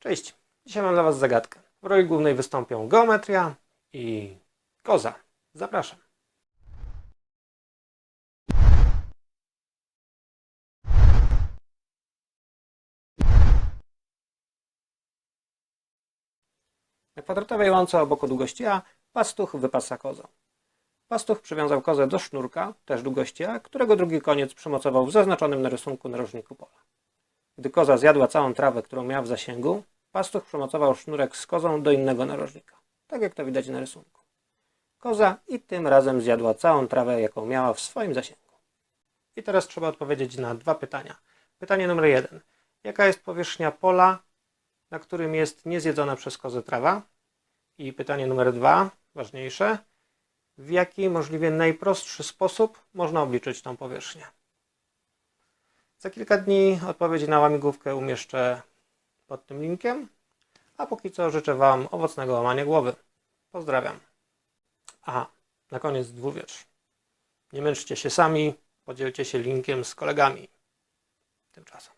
Cześć, dzisiaj mam dla Was zagadkę. W roli głównej wystąpią geometria i koza. Zapraszam. Na kwadratowej łące obok długości A pastuch wypasa kozę. Pastuch przywiązał kozę do sznurka, też długości A, którego drugi koniec przymocował w zaznaczonym na rysunku narożniku pola. Gdy koza zjadła całą trawę, którą miała w zasięgu, pastuch przymocował sznurek z kozą do innego narożnika, tak jak to widać na rysunku. Koza i tym razem zjadła całą trawę, jaką miała w swoim zasięgu. I teraz trzeba odpowiedzieć na dwa pytania. Pytanie numer jeden. Jaka jest powierzchnia pola, na którym jest niezjedzona przez kozę trawa? I pytanie numer dwa, ważniejsze. W jaki możliwie najprostszy sposób można obliczyć tą powierzchnię? Za kilka dni odpowiedzi na łamigłówkę umieszczę pod tym linkiem. A póki co życzę Wam owocnego łamania głowy. Pozdrawiam. Aha, na koniec dwuwiersz. Nie męczcie się sami, podzielcie się linkiem z kolegami. Tymczasem.